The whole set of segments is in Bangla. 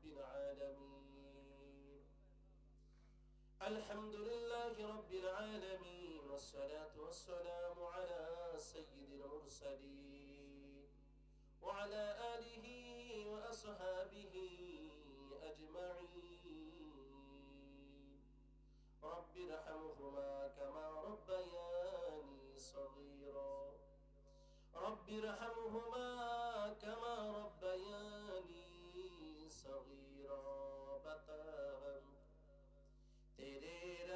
رب العالمين. الحمد لله رب العالمين والصلاة والسلام على سيد المرسلين وعلى آله وأصحابه أجمعين. رب ارحمهما كما ربياني صغيرا. رب ارحمهما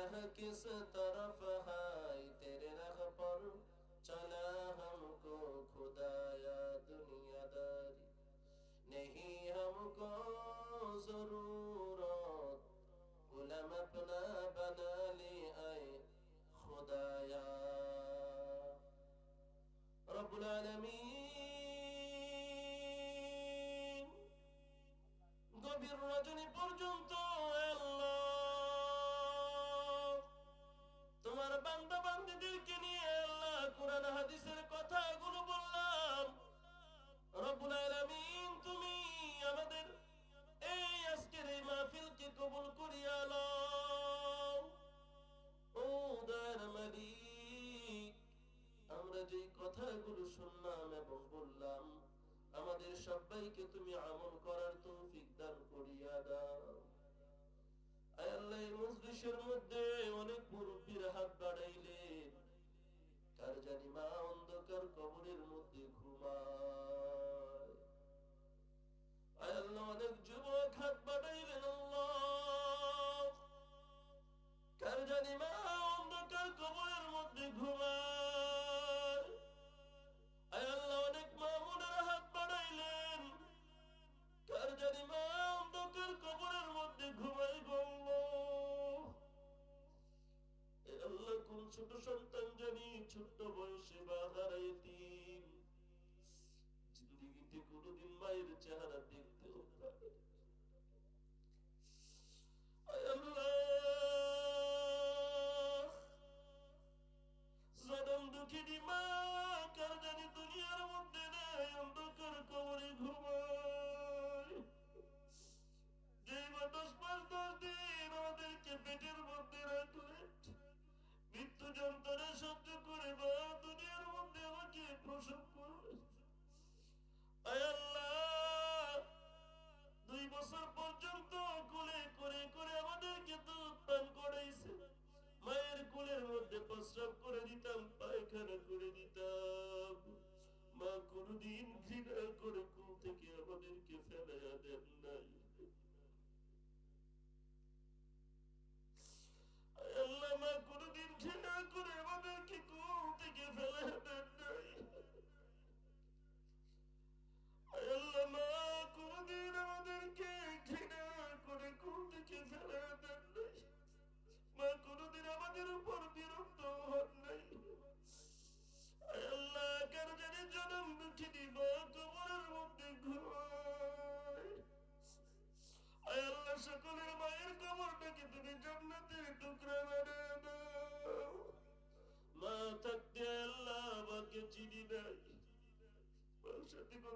रह किस तरफ है तेरे रह पर चला हमको खुदाया दुनियादारी नहीं हमको जरूरत गुलाम अपना बना ले आए खुदाया রব্বুল আলামিন গভীর রজনী পর্যন্ত আল্লাহ তোমার বান্দা বান্দিদেরকে নিয়ে আল্লাহ কোরআন হাদিসের কথাগুলো বললাম। রব্বুল আলামিন ছোট সন্তান জানি ছোট্ট বয়সে বা হারাইতিম জিন্দিগিতে কোনোদিন মায়ের চেহারা কোনদিন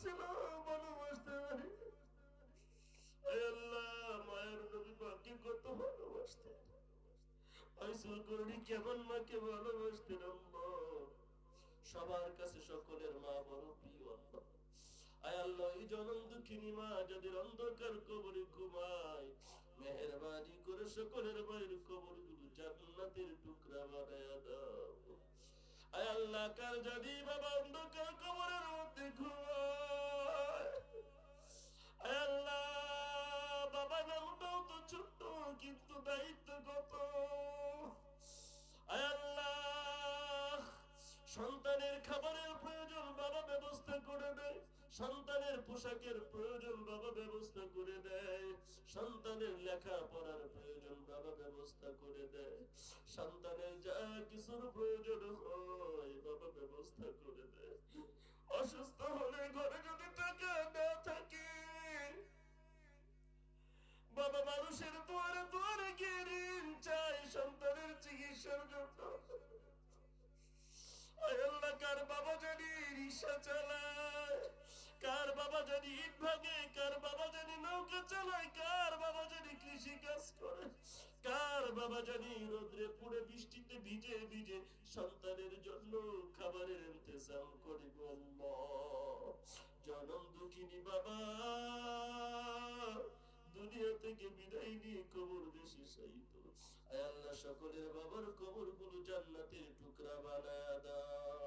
ছিল ভালোবাসতে পারি। আল্লাহ, মায়ের নবী মাকে কত ভালোবাসতেন। আইসুল করণী কেমন মাকে ভালোবাসতেন আল্লাহ সবার কাছে সকলের মা বড় প্রিয় আল্লাহ আয় আল্লাহ, এই জনম দুঃখিনী মা, যাদের অন্ধকার কবরে ঘুমায়, মেহরবানি করে সকলের মায়ের কবরগুলো জান্নাতের টুকরা বানায় দাও। আল্লাহ, কার যদি বাবা অন্ধকার কবরের মধ্যে সন্তানের খাবারের প্রয়োজন বাবা ব্যবস্থা করে দেয় সন্তানের পোশাকের প্রয়োজন বাবা ব্যবস্থা করে দেয় সন্তানের লেখাপড়ার প্রয়োজন বাবা ব্যবস্থা করে দেয়। সন্তানের যা কিছুর প্রয়োজন হয় বাবা ব্যবস্থা করে দেয়। অসুস্থ হলে ঘরে যদি টাকা না থাকে, বাবা মানুষের দুয়ারে দুয়ারে গিয়ে ঋণ চাই সন্তানের চিকিৎসার জন্য। কার বাবা জানি রিক্সা চালায় কার বাবা জানি ইট ভাঙে, কার বাবা জানি নৌকা চালায়, কার বাবা জানি কৃষি কাজ করে, কার বাবা জানি রোদ্রে পুড়ে বৃষ্টিতে ভিজে ভিজে সন্তানের জন্য খাবারের ইন্তজাম করে জনম দুঃখিনী বাবা, দুনিয়া থেকে বিদায় নিয়ে কবর দেশে আয় আল্লাহ, সকলের বাবার কবরগুলো জান্নাতের টুকরা বানায় দাও।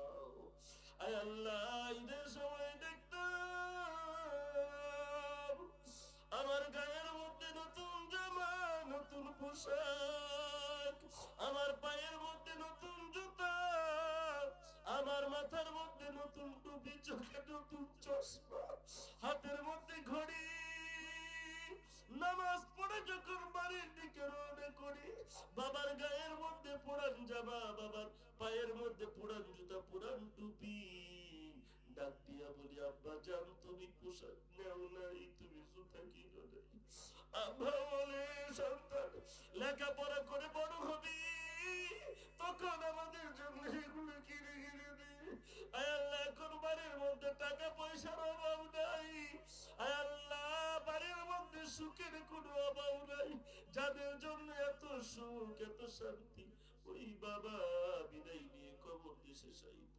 আয় আল্লাহ ঈদের সময় দেখতাম আমার গায়ের মধ্যে নতুন জামা, নতুন পোশাক। আমার পায়ের মধ্যে নতুন জুতা, আমার মাথার মধ্যে নতুন টুপি, চোখে নতুন চশমা। হাতের মধ্যে ঘড়ি, নামাজ পড়ে যখন বাড়ির দিকে রওনা করি, বাবার গায়ের মধ্যে পুরান জামা, বাবার পায়ের মধ্যে পুরান জুতা, পুরান টুপি ডাক দিয়া বলি, আব্বা জান, তুমি পোশাক নেও নাই, তুমি জুতা নাই। আব্বা বলে, সন্তান, লেখাপড়া করে বড় হবি। তখন আমাদের জন্য এগুলো কিনে কিনে যাদের জন্য এত সুখ, এত শান্তি, ওই বাবা বিদায় নিয়ে কবর দেশে শায়িত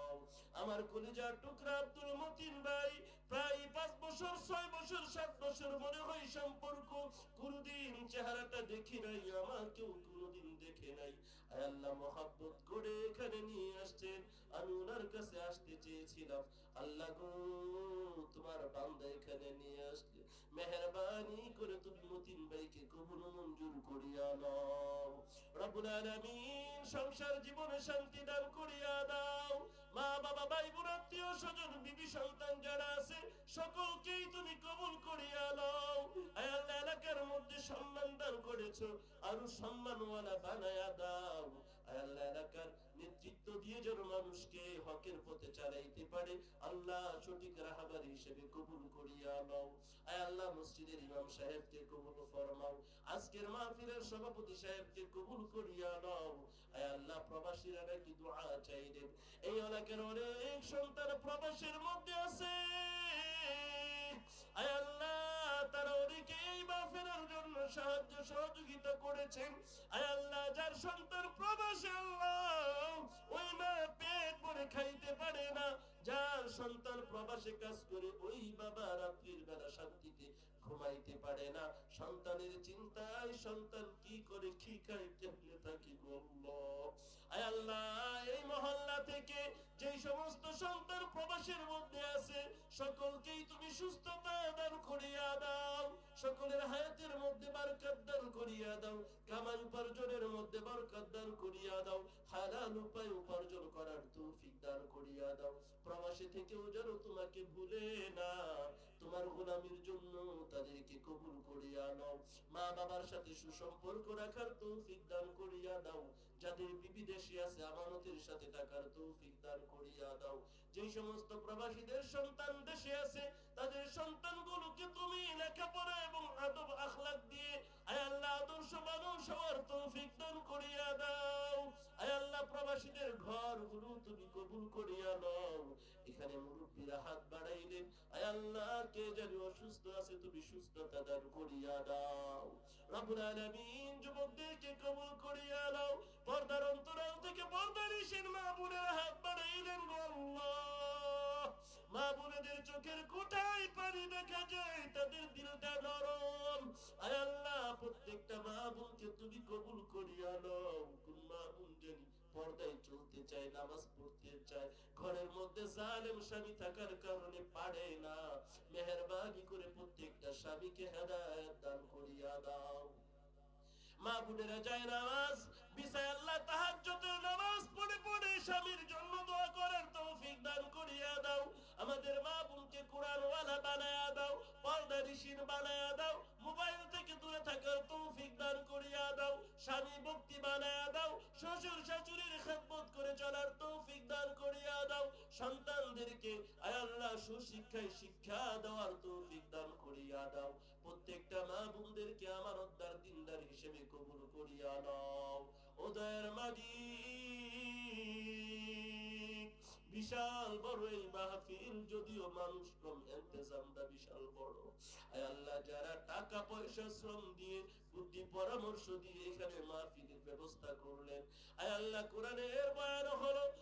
আমার কলিজার টুকরা আব্দুল মতিন ভাই, প্রায় পাঁচ বছর, ছয় বছর, সাত বছর মনে হয় সম্পর্ক। কোনদিন চেহারাটা দেখি নাই আমাকেও কোনদিন দেখে নাই। আল্লাহ করে এখানে নিয়ে আসছেন। আমি ওনার কাছে আসতে চেয়েছিলাম। আল্লাহ গো, তোমার বান্দা এখানে নিয়ে আসলে। মেহরবানি করে তুমি মতিন ভাইকে কবুল মঞ্জুর করিয়া নাও। রব্বুল আলামিন সংসার জীবনে শান্তি দান করিয়া দাও। মা, বাবা, ভাই, বোন, আত্মীয় স্বজন, বিবি, সন্তান যারা আছে, সকলকেই তুমি কবুল করিয়া আয় আল্লাহ এলাকার মধ্যে সম্মান দান করেছ, আরও সম্মানওয়ালা বানায়া দাও। আল্লাহ এলাকার নেতৃত্ব দিয়ে যেন মানুষকে হকের পথে চালাইতে পারে, আল্লাহ সঠিক রাহাবার হিসেবে কবুল করিয়া আয় আল্লাহ, মসজিদের ইমাম সাহেবকে কবুল ফরমাও। আজকের মাহফিলের সভাপতি সাহেবকে কবুল করিয়া আয় আল্লাহ মধ্যে আছে। আল্লাহ, তারা অনেকে এই মাহফিলের জন্য সাহায্য সহযোগিতা করেছেন। আল্লাহ, যার সন্তান প্রবাসে ওই মা পেট ভরে খাইতে পারে না। যার সন্তান প্রবাসে কাজ করে, ওই বাবা রাত্রির বেলা শান্তিতে ঘুমাইতে পারে না। সন্তানের চিন্তায় সন্তান কি করে কি খাই কেমনে থাকি গো আল্লাহ। এই মহল্লা থেকে যেই সমস্ত সন্তান প্রবাসের মধ্যে আছে, সকলকেই তুমি সুস্থতা দান করিয়া দাও। সকলের হায়াতের মধ্যে বরকত দান করিয়া দাও। কামাই উপার্জনের মধ্যে বরকত দান করিয়া দাও। হালাল উপায় উপার্জন করার তৌফিক দান করিয়া দাও। প্রবাসী থেকেও যেন তোমাকে ভুলে না। তোমার গোলামির জন্য তাদেরকে কবুল করিয়া নাও। মা বাবার সাথে সুসম্পর্ক রাখার তৌফিক দান করিয়া দাও। যাদের বিবি আছে, আমানতের সাথে থাকার তৌফিক দান করিয়া দাও। যেই সমস্ত প্রবাসীদের সন্তান দেশে আছে, তাদের সন্তানগুলোকে তুমি লেখাপড়া এবং আদব আখলাক দিয়ে আয় আল্লাহ, আদর্শ মানুষ হওয়ার তৌফিক দান করিয়া দাও। আয় আল্লাহ, প্রবাসীদের ঘরগুলো তুমি কবুল করিয়া নাও। এখানে মুরব্বীরা হাত বাড়াইলেন আয় আল্লাহ, কে জানি অসুস্থ আছে তুমি সুস্থতা দান করিয়া দাও। রব্বুল আলামিন যুবকদেরকে কবুল করিয়া দাও পর্দার অন্তরাল থেকে পর্দার ইসের মা হাত বাড়াইলেন আল্লাহ। মা চোখের কোঠায় পানি দেখা যায়, তাদের দিলটা নরম। আয় আল্লাহ, প্রত্যেকটা মা বোনকে তুমি কবুল করিয়া নাও। কোন মা বোন জানি পর্দায় জালেম স্বামী থাকার কারণে পারে না। মেহরবানি করে প্রত্যেকটা স্বামীকে হেদায়েত দান করিয়া দাও। মা বোনেরা, যায় নামাজ, বিছায় আল্লাহ তাহাজ্জুদের নামাজ পড়ে পড়ে স্বামীর জন্য দোয়া করার তৌফিক দান করিয়া দাও। আমাদের মা বোনকে কোরআন ওয়ালা বানায়া দাও, পর্দা ঋষির বানায়া দাও, মোবাইল থেকে দূরে সুশিক্ষায় শিক্ষা দেওয়ার তৌফিক দান করিয়া দাও। প্রত্যেকটা মা বোনদেরকে আমার উদ্ধার দিনদার হিসেবে কবুল করিয়া নাও। ও দয়ার মালিক, বিশাল বড় এই মাহফিল যদিও মানুষ কম ইন্তজামটা বিশাল বড়। আয় আল্লাহ, যারা টাকা, পয়সা, শ্রম দিয়ে, বুদ্ধি, পরামর্শ দিয়ে এখানে মাহফিলের ব্যবস্থা করলেন। আয় আল্লাহ, কোরআনের বয়ান হলো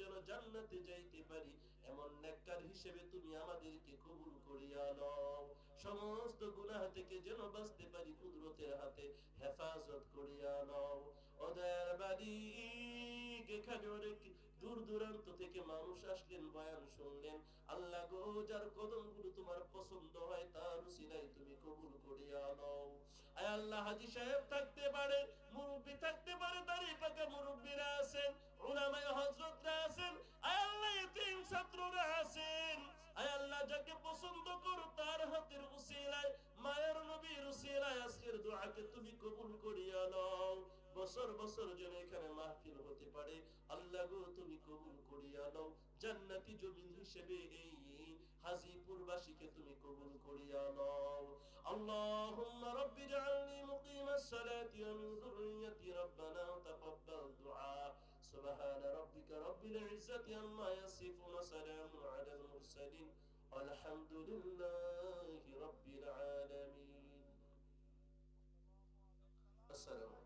তুমি জান্নাতে যাইতে পারি। এমন নেককার হিসেবে তুমি আমাদেরকে কবুল করিয়া নাও। সমস্ত গুনাহ থেকে যেন বাঁচতে পারি কুদরতের হাতে, হেফাজত করিয়া নাও। ওদের বাড়ি, এখানে অনেক দূর দূরান্ত থেকে মানুষ আসলেন, বয়ান শুনলেন। আল্লাহ গো, যার কদমগুলো তোমার পছন্দ হয়, তার উসিলাই তুমি কবুল করিয়া নাও। আয় আল্লাহ, হাজি সাহেব থাকতে পারে, মুরব্বী থাকতে পারে, দাঁড়িয়ে পাকা মুরব্বীরা আছেন, উলামায়ে হযরতরা আছেন, আয় আল্লাহ, এতিম ছাত্ররা আছেন। আয় আল্লাহ, যাকে পছন্দ করো, তার হাতের উসিলায়, মায়ের নবীর উসিলায় আজকের দোয়াকে তুমি কবুল করিয়া নাও। বছর বছর যেন এখানে মাহফিল হতে পারে। আল্লাহ তুমি কবুল করিয়া নাও। জান্নাতি জমিন হিসেবে এই হাজিপুরবাসীকে তুমি কবুল করিয়া নাও। আল্লাহুম্মা রাব্বি জাআলনি মুকিমাস সালাতি ওয়া মিন যুররিয়্যাতি রাব্বানা তাকাব্বাল দুআ। সুবহান রাব্বিকা রাব্বিল ইজ্জাতি আম্মা ইয়াসিফুন ওয়া সালামুন আলাল মুরসালিন। আলহামদুলিল্লাহি রাব্বিল আলামিন। আসসালামু